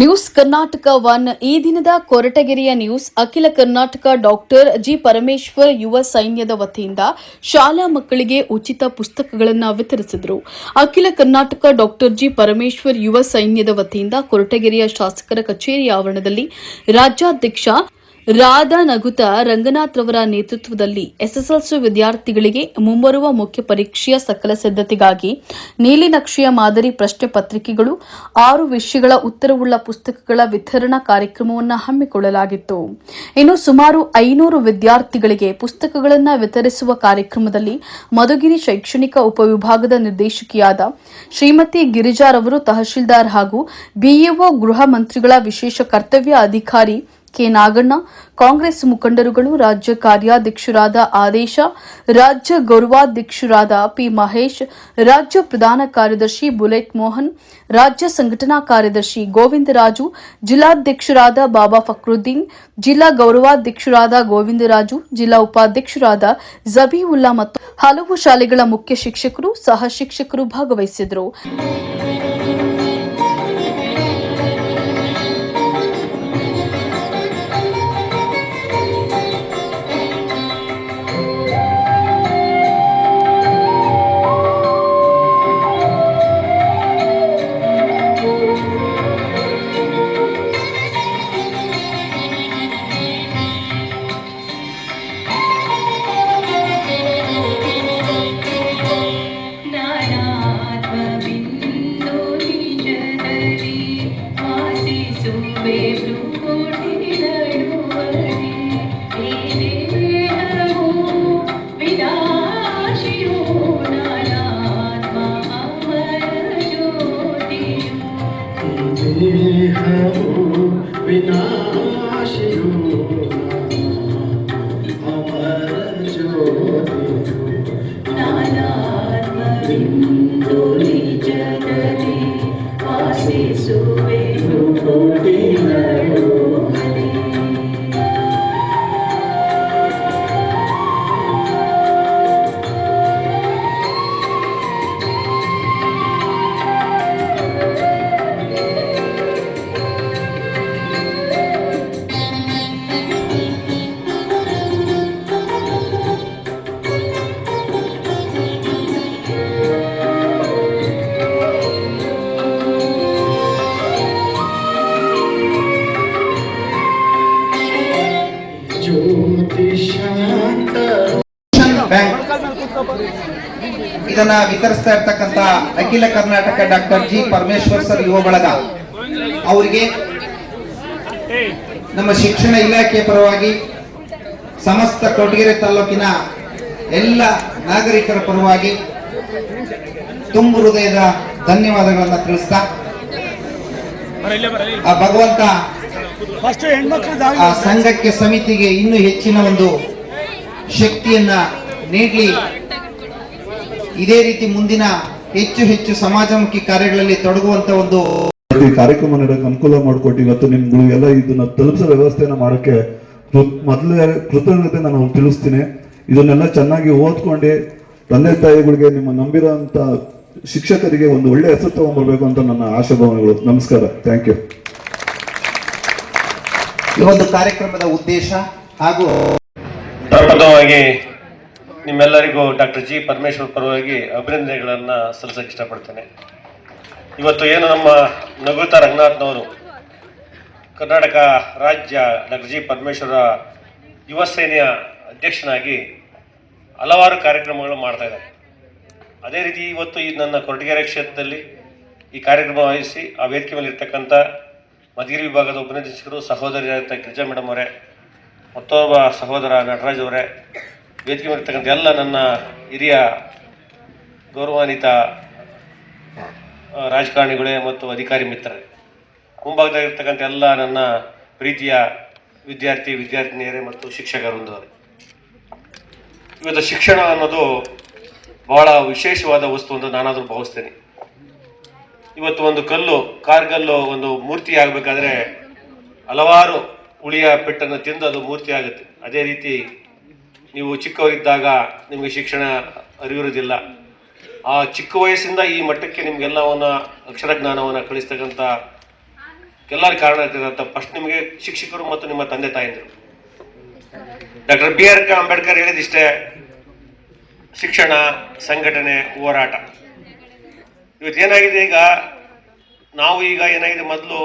News Karnataka one. ಈ ದಿನದ ಕೊರಟಗೆರೆಯ news, ಅಖಿಲ ಕರ್ನಾಟಕ ಡಾಕ್ಟರ್ ಜಿ. ಪರಮೇಶ್ವರ್ ಯುವ ಸೈನ್ಯದ ವತಿಯಿಂದ ಶಾಲಾ ಮಕ್ಕಳಿಗೆ ಉಚಿತ ಪುಸ್ತಕಗಳನ್ನು ವಿತರಿಸಿದರು. ಅಖಿಲ ಕರ್ನಾಟಕ ಡಾಕ್ಟರ್ ಜಿ. ಪರಮೇಶ್ವರ್ ಯುವ ಸೈನ್ಯದ ವತಿಯಿಂದ ಕೊರಟಗೆರೆಯ ಶಾಸಕರ ಕಚೇರಿ ಆವರಣದಲ್ಲಿ ರಾಜ್ಯಾಧ್ಯಕ್ಷ ರಾಧಾ ನಗುತ ರಂಗನಾಥ್ ರವರ ನೇತೃತ್ವದಲ್ಲಿ ಎಸ್ಎಸ್ಎಲ್ಸಿ ವಿದ್ಯಾರ್ಥಿಗಳಿಗೆ ಮುಂಬರುವ ಮುಖ್ಯ ಪರೀಕ್ಷೆಯ ಸಕಲ ಸಿದ್ಧತೆಗಾಗಿ ನೀಲಿನಕ್ಷೆಯ ಮಾದರಿ ಪ್ರಶ್ನೆ ಪತ್ರಿಕೆಗಳು, ಆರು ವಿಷಯಗಳ ಉತ್ತರವುಳ್ಳ ಪುಸ್ತಕಗಳ ವಿತರಣಾ ಕಾರ್ಯಕ್ರಮವನ್ನು ಹಮ್ಮಿಕೊಳ್ಳಲಾಗಿತ್ತು. ಇನ್ನು ಸುಮಾರು ಐನೂರು ವಿದ್ಯಾರ್ಥಿಗಳಿಗೆ ಪುಸ್ತಕಗಳನ್ನು ವಿತರಿಸುವ ಕಾರ್ಯಕ್ರಮದಲ್ಲಿ ಮಧುಗಿರಿ ಶೈಕ್ಷಣಿಕ ಉಪವಿಭಾಗದ ನಿರ್ದೇಶಕಿಯಾದ ಶ್ರೀಮತಿ ಗಿರಿಜಾರವರು ತಹಶೀಲ್ದಾರ್ ಹಾಗೂ ಬಿಇಒ ಗೃಹ ಮಂತ್ರಿಗಳ ವಿಶೇಷ ಕರ್ತವ್ಯ ಅಧಿಕಾರಿ ಕೆ ನಾಗಣ್ಣ, ಕಾಂಗ್ರೆಸ್ ಮುಖಂಡರುಗಳು, ರಾಜ್ಯ ಕಾರ್ಯಾಧ್ಯಕ್ಷರಾದ ಆದೇಶ, ರಾಜ್ಯ ಗೌರವಾಧ್ಯಕ್ಷರಾದ ಪಿ ಮಹೇಶ್, ರಾಜ್ಯ ಪ್ರಧಾನ ಕಾರ್ಯದರ್ಶಿ ಬುಲೆಟ್ ಮೋಹನ್, ರಾಜ್ಯ ಸಂಘಟನಾ ಕಾರ್ಯದರ್ಶಿ ಗೋವಿಂದರಾಜು, ಜಿಲ್ಲಾಧ್ಯಕ್ಷರಾದ ಬಾಬಾ ಫಕ್ರುದ್ದೀನ್, ಜಿಲ್ಲಾ ಗೌರವಾಧ್ಯಕ್ಷರಾದ ಗೋವಿಂದರಾಜು, ಜಿಲ್ಲಾ ಉಪಾಧ್ಯಕ್ಷರಾದ ಜಬೀವುಲ್ಲಾ ಮತ್ತು ಹಲವು ಶಾಲೆಗಳ ಮುಖ್ಯ ಶಿಕ್ಷಕರು, ಸಹ ಶಿಕ್ಷಕರು ಭಾಗವಹಿಸಿದರು ವಾಸಿಸುವೆ ಭ್ರೂಕುಟಿ ನಡುವಳಿ. ಈ ಇದನ್ನ ವಿತರಿಸ್ತಾ ಇರ್ತಕ್ಕಂತ ಅಖಿಲ Karnataka doctor G Parameshwar sir ಯುವ ಬಳಗ. ಅವರಿಗೆ ನಮ್ಮ ಶಿಕ್ಷಣ ಇಲಾಖೆ ಪರವಾಗಿ ಸಮಸ್ತ ಕೊಡಗೆರೆ ತಾಲೂಕಿನ ಎಲ್ಲ ನಾಗರಿಕರ ಪರವಾಗಿ ತುಂಬು ಹೃದಯದ ಧನ್ಯವಾದಗಳನ್ನ ತಿಳಿಸ್ತಾ ಆ ಭಗವಂತ ಆ ಸಂಘಕ್ಕೆ ಸಮಿತಿಗೆ ಇನ್ನೂ ಹೆಚ್ಚಿನ ಒಂದು ಶಕ್ತಿಯನ್ನ ನೀಡಲಿ. ಇದೇ ರೀತಿ ಮುಂದಿನ ಹೆಚ್ಚು ಹೆಚ್ಚು ಸಮಾಜಮುಖಿ ಕಾರ್ಯಗಳಲ್ಲಿ ತೊಡಗುವಂತ ಒಂದು ಈ ಕಾರ್ಯಕ್ರಮ ನಡೆಯಕ್ಕೆ ಅನುಕೂಲ ಮಾಡಿಕೊಟ್ಟು ಇವತ್ತು ನಿಮ್ಗಳು ಎಲ್ಲ ಇದನ್ನ ತಲುಪಿಸೋ ವ್ಯವಸ್ಥೆನ ಮಾಡೋಕ್ಕೆ ಮೊದಲೇ ಕೃತಜ್ಞತೆ ನಾನು ತಿಳಿಸ್ತೀನಿ. ಇದನ್ನೆಲ್ಲ ಚೆನ್ನಾಗಿ ಓದ್ಕೊಂಡು ತಂದೆ ತಾಯಿಗಳಿಗೆ ನಿಮ್ಮ ನಂಬಿರೋಂಥ ಶಿಕ್ಷಕರಿಗೆ ಒಂದು ಒಳ್ಳೆ ಹೆಸರು ತಗೊಂಡ್ಬರ್ಬೇಕು ಅಂತ ನನ್ನ ಆಶಾಭಾವನೆಗಳು ನಮಸ್ಕಾರ. ಥ್ಯಾಂಕ್ ಯು ಈ ಒಂದು ಕಾರ್ಯಕ್ರಮದ ಉದ್ದೇಶ ಹಾಗೂ ಪ್ರಪ್ರಥಮವಾಗಿ ನಿಮ್ಮೆಲ್ಲರಿಗೂ ಡಾಕ್ಟರ್ ಜಿ ಪರಮೇಶ್ವರ್ ಪರವಾಗಿ ಅಭಿನಂದನೆಗಳನ್ನು ಸಲ್ಲಿಸಕ್ಕೆ ಇಷ್ಟಪಡ್ತೇನೆ. ಇವತ್ತು ಏನು ನಮ್ಮ ನಗುತ ರಂಗನಾಥ್ನವರು, ಕರ್ನಾಟಕ ರಾಜ್ಯ ಡಾಕ್ಟರ್ ಜಿ ಪರಮೇಶ್ವರ ಯುವ ಸೇನೆಯ ಅಧ್ಯಕ್ಷನಾಗಿ ಹಲವಾರು ಕಾರ್ಯಕ್ರಮಗಳು ಮಾಡ್ತಾ ಇದ್ದಾರೆ. ಅದೇ ರೀತಿ ಇವತ್ತು ಈ ನನ್ನ ಕೊರಟಗೆರೆ ಕ್ಷೇತ್ರದಲ್ಲಿ ಈ ಕಾರ್ಯಕ್ರಮ ವಹಿಸಿ ಆ ವೇದಿಕೆ ಮೇಲೆ ಇರ್ತಕ್ಕಂಥ ಮಧುಗಿರಿ ವಿಭಾಗದ ಉಪನಿರ್ದೇಶಕರು, ಸಹೋದರಿಯಾದಂಥ ಗಿರಿಜಾ ಮೇಡಮ್ ಅವರೇ, ಮತ್ತೊಬ್ಬ ಸಹೋದರ ನಟರಾಜ್ ಅವರೇ ವೇದಿಕೆ ಬರ್ತಕ್ಕಂಥ ಎಲ್ಲ ನನ್ನ ಹಿರಿಯ ಗೌರವಾನ್ವಿತ ರಾಜಕಾರಣಿಗಳೇ ಮತ್ತು ಅಧಿಕಾರಿ ಮಿತ್ರರೇ ಮುಂಭಾಗದಾಗಿರ್ತಕ್ಕಂಥ ಎಲ್ಲ ನನ್ನ ಪ್ರೀತಿಯ ವಿದ್ಯಾರ್ಥಿ, ವಿದ್ಯಾರ್ಥಿನಿಯರೇ ಮತ್ತು ಶಿಕ್ಷಕರೊಂದವರೇ ಇವತ್ತು ಶಿಕ್ಷಣ ಅನ್ನೋದು ಬಹಳ ವಿಶೇಷವಾದ ವಸ್ತು ಅಂತ ನಾನಾದರೂ ಭಾವಿಸ್ತೇನೆ. ಇವತ್ತು ಒಂದು ಕಲ್ಲು ಕಾರ್ಗಲ್ಲು ಒಂದು ಮೂರ್ತಿ ಆಗಬೇಕಾದ್ರೆ ಹಲವಾರು ಉಳಿಯ ಪೆಟ್ಟನ್ನು ತಿಂದು ಅದು ಮೂರ್ತಿ ಆಗುತ್ತೆ. ಅದೇ ರೀತಿ ನೀವು ಚಿಕ್ಕವರಿದ್ದಾಗ ನಿಮಗೆ ಶಿಕ್ಷಣ ಅರಿವಿರುವುದಿಲ್ಲ ಆ ಚಿಕ್ಕ ವಯಸ್ಸಿಂದ ಈ ಮಟ್ಟಕ್ಕೆ ನಿಮಗೆಲ್ಲವನ್ನ ಅಕ್ಷರ ಜ್ಞಾನವನ್ನು ಕಲಿಸ್ತಕ್ಕಂಥ ಎಲ್ಲರ ಕಾರಣ ಇರ್ತದಂತ ಫಸ್ಟ್ ನಿಮಗೆ ಶಿಕ್ಷಕರು ಮತ್ತು ನಿಮ್ಮ ತಂದೆ ತಾಯಂದಿರು ಡಾಕ್ಟರ್ ಬಿ ಆರ್ ಅಂಬೇಡ್ಕರ್ ಹೇಳಿದಿಷ್ಟೇ, ಶಿಕ್ಷಣ, ಸಂಘಟನೆ, ಹೋರಾಟ. ಇವತ್ತೇನಾಗಿದೆ ಈಗ? ನಾವು ಈಗ ಏನಾಗಿದೆ ಮೊದಲು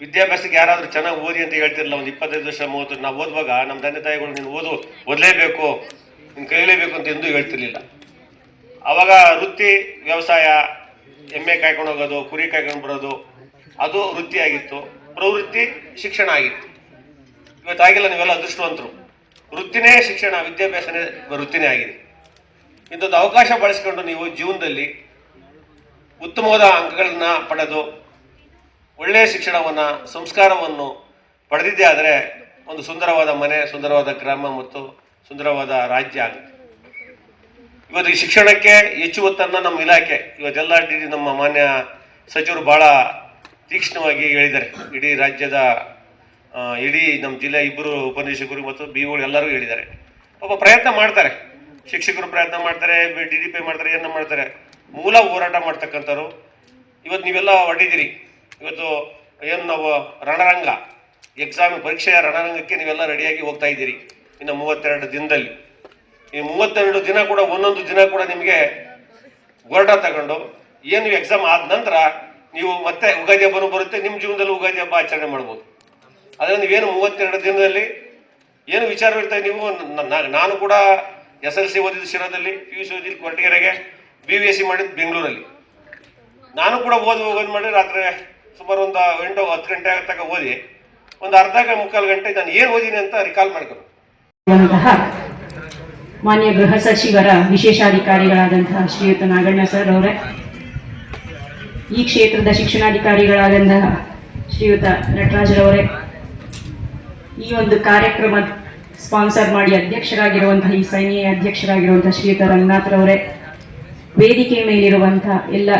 ವಿದ್ಯಾಭ್ಯಾಸಕ್ಕೆ ಯಾರಾದರೂ ಚೆನ್ನಾಗಿ ಓದಿ ಅಂತ ಹೇಳ್ತಿರಲ್ಲ, ಒಂದು ಇಪ್ಪತ್ತೈದು ವರ್ಷ, ಮೂವತ್ತು ನಾವು ಓದುವಾಗ ನಮ್ಮ ತಂದೆ ತಾಯಿಗಳು ನೀನು ಓದು, ಓದಲೇಬೇಕು, ನೀನು ಕಲಿಯಲೇಬೇಕು ಅಂತ ಎಂದೂ ಹೇಳ್ತಿರ್ಲಿಲ್ಲ. ಅವಾಗ ವೃತ್ತಿ, ವ್ಯವಸಾಯ, ಎಮ್ಮೆ ಕಾಯ್ಕೊಂಡು ಹೋಗೋದು, ಕುರಿ ಕಾಯ್ಕೊಂಡು ಬರೋದು, ಅದು ವೃತ್ತಿ ಆಗಿತ್ತು ಪ್ರವೃತ್ತಿ, ಶಿಕ್ಷಣ ಆಗಿತ್ತು. ಇವತ್ತಾಗಿಲ್ಲ ನೀವೆಲ್ಲ ಅದೃಷ್ಟವಂತರು. ವೃತ್ತಿನೇ ಶಿಕ್ಷಣ, ವಿದ್ಯಾಭ್ಯಾಸನೇ ವೃತ್ತಿನೇ ಆಗಿದೆ. ಇಂಥದ್ದು ಅವಕಾಶ ಬಳಸಿಕೊಂಡು ನೀವು ಜೀವನದಲ್ಲಿ ಉತ್ತಮವಾದ ಅಂಕಗಳನ್ನ ಪಡೆದು ಒಳ್ಳೆಯ ಶಿಕ್ಷಣವನ್ನು, ಸಂಸ್ಕಾರವನ್ನು ಪಡೆದಿದ್ದೇ ಆದರೆ ಒಂದು ಸುಂದರವಾದ ಮನೆ, ಸುಂದರವಾದ ಗ್ರಾಮ ಮತ್ತು ಸುಂದರವಾದ ರಾಜ್ಯ ಆಗುತ್ತೆ. ಇವತ್ತು ಈ ಶಿಕ್ಷಣಕ್ಕೆ ಹೆಚ್ಚು ಒತ್ತನ್ನು ನಮ್ಮ ಇಲಾಖೆ ಇವತ್ತೆಲ್ಲ ಡಿ ನಮ್ಮ ಮಾನ್ಯ ಸಚಿವರು ಭಾಳ ತೀಕ್ಷ್ಣವಾಗಿ ಹೇಳಿದ್ದಾರೆ. ಇಡೀ ರಾಜ್ಯದ ಇಡೀ ನಮ್ಮ ಜಿಲ್ಲೆ ಇಬ್ಬರು ಉಪನಿರೀಕ್ಷಕರು ಮತ್ತು ಬಿ ಓಗಳು ಎಲ್ಲರೂ ಹೇಳಿದ್ದಾರೆ. ಒಬ್ಬ ಪ್ರಯತ್ನ ಮಾಡ್ತಾರೆ. ಶಿಕ್ಷಕರು ಪ್ರಯತ್ನ ಮಾಡ್ತಾರೆ, ಡಿ ಡಿ ಪಿ ಮಾಡ್ತಾರೆ, ಏನೋ ಮಾಡ್ತಾರೆ. ಮೂಲ ಹೋರಾಟ ಮಾಡ್ತಕ್ಕಂಥವ್ರು. ಇವತ್ತು ನೀವೆಲ್ಲ ಹೊರಟಿದ್ದೀರಿ. ಇವತ್ತು ಏನು ನಾವು ರಣರಂಗ ಎಕ್ಸಾಮ್ ಪರೀಕ್ಷೆಯ ರಣರಂಗಕ್ಕೆ ನೀವೆಲ್ಲ ರೆಡಿಯಾಗಿ ಹೋಗ್ತಾ ಇದ್ದೀರಿ. ಇನ್ನು ಮೂವತ್ತೆರಡು ದಿನದಲ್ಲಿ. ಈ ಮೂವತ್ತೆರಡು ದಿನ ಕೂಡ, ಒಂದೊಂದು ದಿನ ಕೂಡ ನಿಮಗೆ ಗೊರಡ ತಗೊಂಡು, ಏನು ಎಕ್ಸಾಮ್ ಆದ ನಂತರ ನೀವು ಮತ್ತೆ ಉಗಾದಿ ಹಬ್ಬನೂ ಬರುತ್ತೆ, ನಿಮ್ಮ ಜೀವನದಲ್ಲಿ ಉಗಾದಿ ಹಬ್ಬ ಆಚರಣೆ ಮಾಡ್ಬೋದು. ಆದರೆ ನೀವೇನು ಮೂವತ್ತೆರಡು ದಿನದಲ್ಲಿ ಏನು ವಿಚಾರವಿರ್ತಾರೆ ನೀವು, ನ- ನ- ನಾನು ಕೂಡ ಎಸ್ ಎಲ್ ಸಿ ಓದಿದ್ದು ಶಿರಾದಲ್ಲಿ ಪಿ ಯು ಸಿ ಓದಿದ್ದು ಕೊರಟಗೆರೆಗೆ ಬಿ ವಿ ಎಸ್ ಸಿ ಮಾಡಿದ್ದು ಬೆಂಗಳೂರಲ್ಲಿ. ನಾನು ಕೂಡ ಓದಿ ಹೋಗೋದು ಮಾಡಿ ರಾತ್ರಿ ಸುಮಾರು ಒಂದು ಎಂಟು ಹತ್ತು ಗಂಟೆ ತನಕ ಓದಿ, ಒಂದು ಅರ್ಧ ಮುಕ್ಕಾಲು ಗಂಟೆ ನಾನು ಏನು ಓದಿನಿ ಅಂತ ರಿಕಾಲ್ ಮಾಡ್ಕೊಂಡು. ಮಾನ್ಯ ಗೃಹ ಸಚಿವರ ವಿಶೇಷಾಧಿಕಾರಿಗಳಾದಂತಹ ಶ್ರೀಯುತ ನಾಗಣ್ಣ ಸರ್ ಅವರೇ, ಈ ಕ್ಷೇತ್ರದ ಶಿಕ್ಷಣಾಧಿಕಾರಿಗಳಾದಂತಹ ಶ್ರೀಯುತ ನಟರಾಜರವರೇ ಈ ಒಂದು ಕಾರ್ಯಕ್ರಮ ಸ್ಪಾನ್ಸರ್ ಮಾಡಿ ಅಧ್ಯಕ್ಷರಾಗಿರುವಂತಹ, ಈ ಸೈನ್ಯ ಅಧ್ಯಕ್ಷರಾಗಿರುವಂತಹ ಶ್ರೀಯುತ ರಂಗನಾಥರವರೇ ವೇದಿಕೆ ಮೇಲಿರುವಂತಹ ಎಲ್ಲ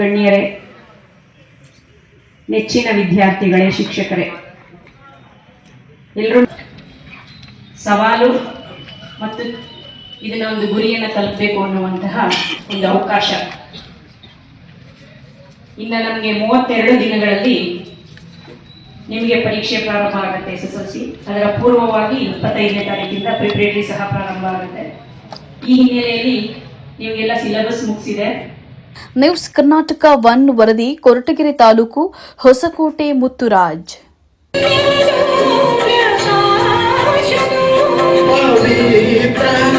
ಗಣ್ಯರೇ ನೆಚ್ಚಿನ ವಿದ್ಯಾರ್ಥಿಗಳೇ, ಶಿಕ್ಷಕರೇ. ಎಲ್ಲರೂ ಸವಾಲು ಮತ್ತು ಇದನ್ನ ಒಂದು ಗುರಿಯನ್ನು ತಲುಪಬೇಕು ಅನ್ನುವಂತಹ ಒಂದು ಅವಕಾಶ. ಇನ್ನು ನಮಗೆ ಮೂವತ್ತೆರಡು ದಿನಗಳಲ್ಲಿ ನಿಮಗೆ ಪರೀಕ್ಷೆ ಪ್ರಾರಂಭ ಆಗುತ್ತೆ ಎಸ್ ಎಸ್ ಎಲ್ ಸಿ. ಅದರ ಪೂರ್ವವಾಗಿ ಇಪ್ಪತ್ತೈದನೇ ತಾರೀಕಿಂದ ಪ್ರಿಪ್ರೇಟರಿ ಸಹ ಪ್ರಾರಂಭ ಆಗುತ್ತೆ. ಈ ಹಿನ್ನೆಲೆಯಲ್ಲಿ ನಿಮಗೆಲ್ಲ ಸಿಲೆಬಸ್ ಮುಗಿಸಿದೆ. ನ್ಯೂಸ್ ಕರ್ನಾಟಕ ಒನ್ ವರದಿ ಕೊರಟಗೆರೆ ತಾಲೂಕು ಹೊಸಕೋಟೆ ಮುತ್ತುರಾಜ್ ಪವಿತ್ರ